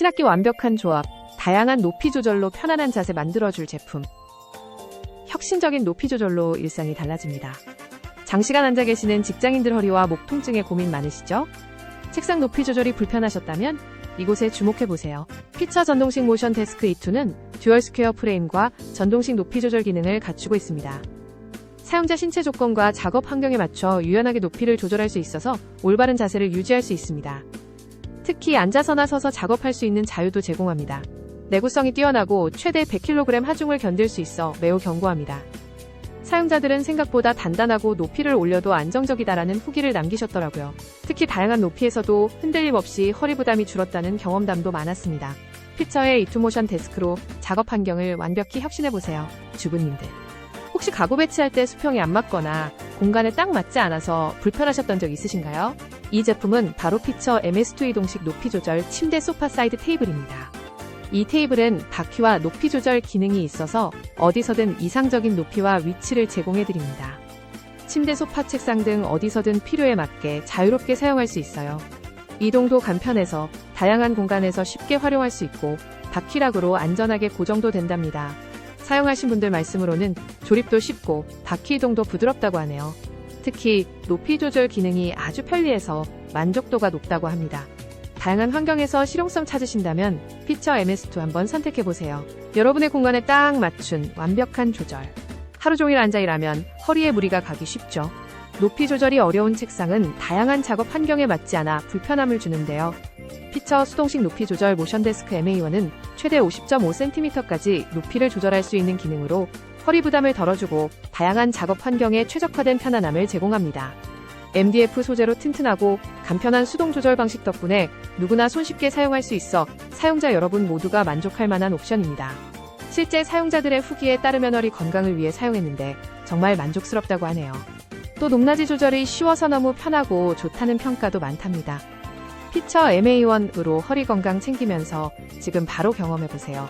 신학기 완벽한 조합, 다양한 높이 조절로 편안한 자세 만들어줄 제품. 혁신적인 높이 조절로 일상이 달라집니다. 장시간 앉아 계시는 직장인들 허리와 목 통증에 고민 많으시죠? 책상 높이 조절이 불편하셨다면 이곳에 주목해보세요. 피처 전동식 모션 데스크 E2는 듀얼 스퀘어 프레임과 전동식 높이 조절 기능을 갖추고 있습니다. 사용자 신체 조건과 작업 환경에 맞춰 유연하게 높이를 조절할 수 있어서 올바른 자세를 유지할 수 있습니다. 특히 앉아서나 서서 작업할 수 있는 자유도 제공합니다. 내구성이 뛰어나고 최대 100kg 하중을 견딜 수 있어 매우 견고합니다. 사용자들은 생각보다 단단하고 높이를 올려도 안정적이다라는 후기를 남기셨더라고요. 특히 다양한 높이에서도 흔들림 없이 허리 부담이 줄었다는 경험담도 많았습니다. 피처의 이투모션 데스크로 작업 환경을 완벽히 혁신해보세요. 주부님들. 혹시 가구 배치할 때 수평이 안 맞거나 공간에 딱 맞지 않아서 불편하셨던 적 있으신가요? 이 제품은 바로 피처 MS2 이동식 높이 조절 침대 소파 사이드 테이블입니다. 이 테이블은 바퀴와 높이 조절 기능이 있어서 어디서든 이상적인 높이와 위치를 제공해 드립니다. 침대, 소파, 책상 등 어디서든 필요에 맞게 자유롭게 사용할 수 있어요. 이동도 간편해서 다양한 공간에서 쉽게 활용할 수 있고 바퀴락으로 안전하게 고정도 된답니다. 사용하신 분들 말씀으로는 조립도 쉽고 바퀴 이동도 부드럽다고 하네요. 특히 높이 조절 기능이 아주 편리해서 만족도가 높다고 합니다. 다양한 환경에서 실용성 찾으신다면 피처 MS2 한번 선택해보세요. 여러분의 공간에 딱 맞춘 완벽한 조절. 하루 종일 앉아 일하면 허리에 무리가 가기 쉽죠. 높이 조절이 어려운 책상은 다양한 작업 환경에 맞지 않아 불편함을 주는데요. 피처 수동식 높이 조절 모션 데스크 MA1은 최대 50.5cm까지 높이를 조절할 수 있는 기능으로 허리 부담을 덜어주고 다양한 작업 환경에 최적화된 편안함을 제공합니다. MDF 소재로 튼튼하고 간편한 수동 조절 방식 덕분에 누구나 손쉽게 사용할 수 있어 사용자 여러분 모두가 만족할 만한 옵션입니다. 실제 사용자들의 후기에 따르면 허리 건강을 위해 사용했는데 정말 만족스럽다고 하네요. 또 높낮이 조절이 쉬워서 너무 편하고 좋다는 평가도 많답니다. 피처 MA1으로 허리 건강 챙기면서 지금 바로 경험해보세요.